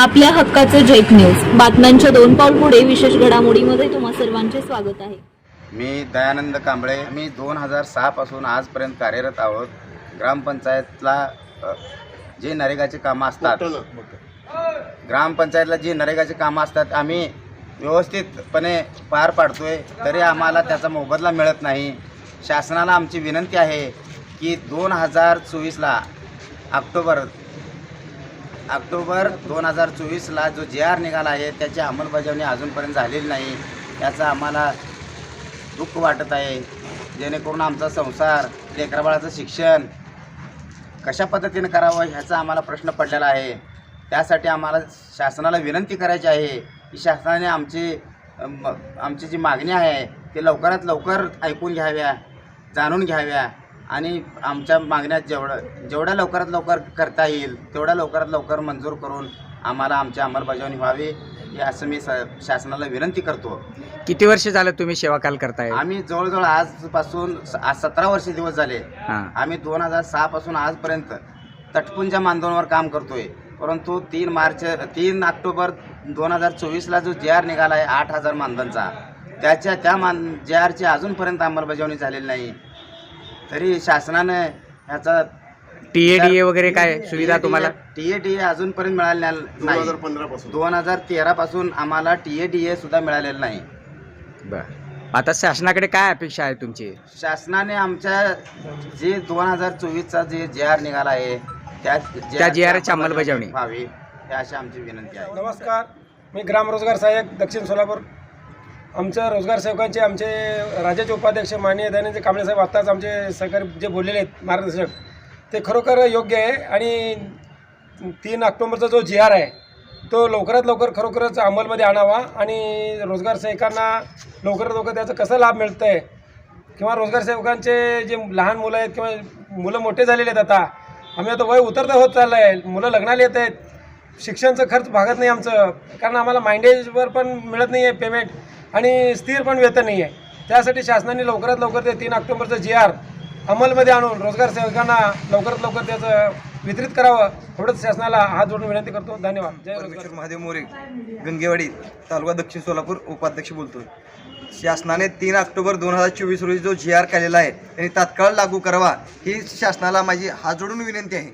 आपल्या हक्काचं जेक न्यूज बातम्यांच्या दोन पाऊल पुढे विशेष घडामोडीमध्ये तुम्हा सर्वांचे स्वागत आहे. मी दयानंद कांबळे. मी दोन हजार सहापासून आजपर्यंत कार्यरत आहोत. ग्रामपंचायतला अ, जे नरेगाची कामं असतात. ग्रामपंचायतला जी नरेगाची कामं असतात आम्ही व्यवस्थितपणे पार पाडतोय. तरी आम्हाला त्याचा मोबदला मिळत नाही. शासनाला आमची विनंती आहे की दोन हजार चोवीसला ऑक्टोबर ऑक्टोबर दोन हजार चोवीसला जो जे आर निघाला आहे त्याची अंमलबजावणी अजूनपर्यंत झालेली नाही. याचा आम्हाला दुःख वाटत आहे. जेणेकरून आमचा संसार लेकराबाळाचं शिक्षण कशा पद्धतीनं करावं ह्याचा आम्हाला प्रश्न पडलेला आहे. त्यासाठी आम्हाला शासनाला विनंती करायची आहे की शासनाने आमची आमची जी मागणी आहे ती लवकरात लवकर ऐकून घ्याव्या जाणून घ्याव्या. आणि आमच्या मागण्या जेवढं जेवढ्या लवकरात लवकर करता येईल तेवढ्या लवकरात लवकर मंजूर करून आम्हाला आमची अंमलबजावणी व्हावी हे असं मी स शासनाला विनंती करतो. किती वर्ष झालं तुम्ही सेवा काल करताय? आम्ही जवळजवळ आजपासून स- आज सतरा वर्ष दिवस झाले. हां. आम्ही दोन हजार सहापासून आजपर्यंत तटपुंजा मानधनावर काम करतोय. परंतु तीन मार्च तीन ऑक्टोबर दोन हजार चोवीसला जो जे आर निघाला आहे आठ हजार मानधनचा त्याच्या त्या मान जे आरची अजूनपर्यंत अंमलबजावणी झालेली नाही. तरी शासनानं ह्याचा टी ए डी ए वगैरे काय सुविधा तुम्हाला? टी ए डी ए अजूनपर्यंत मिळालेला नाही. दोन हजार तेरा पासून आम्हाला टी ए डी ए सुद्धा मिळालेलं नाही. बर. आता शासनाकडे काय अपेक्षा आहे तुमची? शासनाने आमच्या जे दोन हजार चोवीसचा जे जे आर निघाला आहे त्या त्या JR ची अंमलबजावणी. व्हावी ही अशी आमची विनंती आहे. नमस्कार. मी ग्राम रोजगार सहाय्यक दक्षिण सोलापूर आमच्या रोजगार सेवकांचे आमचे राज्याचे उपाध्यक्ष माननीय दयानंद कांबळेसाहेब आत्ताच आमचे सहकारी जे बोललेले आहेत मार्गदर्शक ते खरोखर योग्य आहे आणि तीन ऑक्टोबरचा जो जी आर आहे तो लवकरात लवकर खरोखरच अंमलमध्ये आणावा आणि रोजगार सेवकांना लवकरात लवकर त्याचा कसा लाभ मिळतं आहे किंवा रोजगार सेवकांचे जे लहान मुलं आहेत किंवा मुलं मोठे झालेले आहेत आता आम्ही आता वय उतरता होत चाललं आहे मुलं लग्नाला येत आहेत शिक्षणचं खर्च भागत नाही आमचं कारण आम्हाला माइंडेजवर पण मिळत नाही आहे पेमेंट आणि स्थिर पण वेतन नाही आहे त्यासाठी शासनाने लवकरात लवकर ते तीन ऑक्टोबरचं जी आर अंमलमध्ये आणून रोजगार सेवकांना लवकरात लवकर त्याचं वितरित करावं थोडंच शासनाला हात जोडून विनंती करतो. धन्यवाद. जय रोजगार. महादेव मोरे गंगेवाडी तालुका दक्षिण सोलापूर उपाध्यक्ष बोलतो शासनाने तीन ऑक्टोबर दोन हजार चोवीस रोजी जो जी आर केलेला आहे त्यांनी तात्काळ लागू करावा ही शासनाला माझी हात जोडून विनंती आहे.